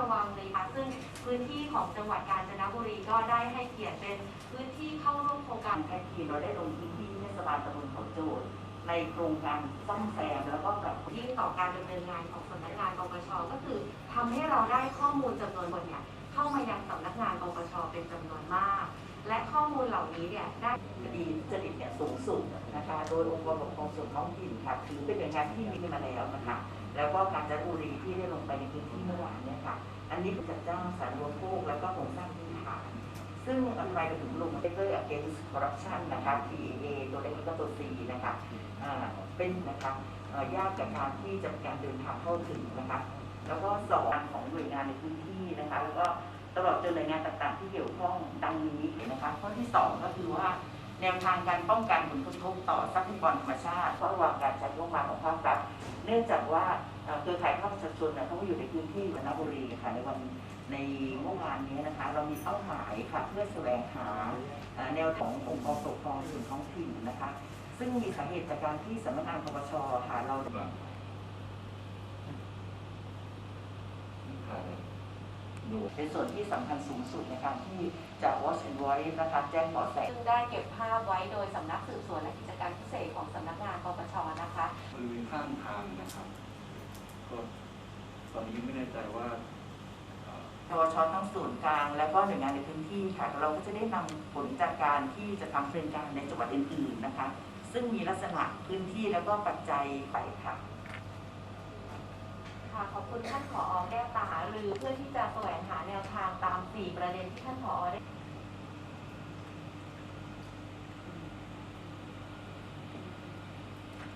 รเฝ้าระวังเลยค่ะ ซึ่งพื้นที่ของจังหวัดกาญจนบุรีก็ได้ให้เกียรติเป็นพื้นที่เข้าร่วมโครงการแค่ทีเราได้ลงพื้นที่เทศบาลตำบลเขาโจทย์ในโครงการซ่อมแซมแล้วก็ปรับยิ่งต่อการดำเนินงานของสำนักงานปปชก็คือทำให้เราได้ข้อมูลจำนวนคนเนี่ยเข้ามายังสำนักงานปปชเป็นจำนวนมาก และข้อมูลเหล่านี้เนี่ยได้คดีจริตเนี่ยสูงสุดนะคะ โดยองค์กรปกครองส่วนท้องถิ่นค่ะถือเป็นหน่วยงานที่มีมาแล้วนะคะ แล้วก็การจัดบุรีที่ได้ลงไปในพื้นที่เมื่อวานเนี่ยค่ะ อันนี้เป็นจัดจ้างสารรวมโภคแล้วก็โครงสร้างพื้นฐานซึ่งอันไปถึงลง Paper Against Corruption นะคะ PAA ตัวเล็กแล้วก็ตัว C นะคะเป็นนะคะเอ่อยากกับการที่จะการเดินทางเข้าถึงนะคะ แล้วก็สองของหน่วยงานในพื้นที่นะคะ แล้วก็ ตลอดจนหน่วยงานต่างๆที่เกี่ยวข้องดังนี้นะคะข้อที่สองก็คือว่าแนวทางการป้องกันผลกระทบต่อทรัพยากรธรรมชาติเฝ้าระวังการใช้งบประมาณของภาครัฐเนื่องจากว่าเครือข่ายภาคประชาชนเนี่ยเขาอยู่ในพื้นที่วรรณบุรีค่ะในวันในเมื่อวานนี้นะคะ เรามีเป้าหมายค่ะเพื่อแสวงหาแนวขององค์กรปกครองส่วนท้องถิ่นนะคะ ซึ่งมีสาเหตุจากการที่สำนักงานปปชค่ะเรา เป็นส่วนที่สำคัญสูงสุดในการที่จะ watch and voice นะคะแจ้งเบาะแสซึ่งได้เก็บภาพไว้โดยสำนักสืบสวนและกิจการพิเศษของสำนักงานปปชนะคะบริเวณข้างทางนะครับก็ตอนนี้ไม่แน่ใจว่าเอ่อปวชทั้งส่วนกลาง แล้วก็หน่วยงานในพื้นที่ค่ะเราก็จะได้นำผลจากการที่จะทำเป็นการในจังหวัดอื่นๆนะคะ ซึ่งมีลักษณะพื้นที่แล้วก็ปัจจัยไปค่ะ ค่ะขอบคุณท่านผอแก้วตาหารือเพื่อที่จะแสวงหาแนวทางตาม4ประเด็นที่ท่านผอได้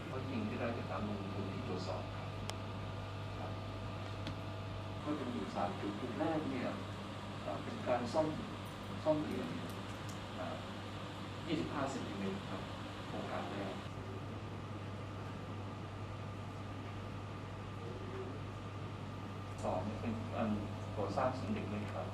เพราะยิงที่เราจะทำลงทุนที่ตรวจสอบครับก็จะมีอยู่สามจุดจุดแรกเนี่ยเป็นการซ่อมซ่อมเอียงเอ่อ25เซนติเมตรครับโครงการแรก สองเป็นอันก่อสร้างสิ่งเด็กเล็กครับ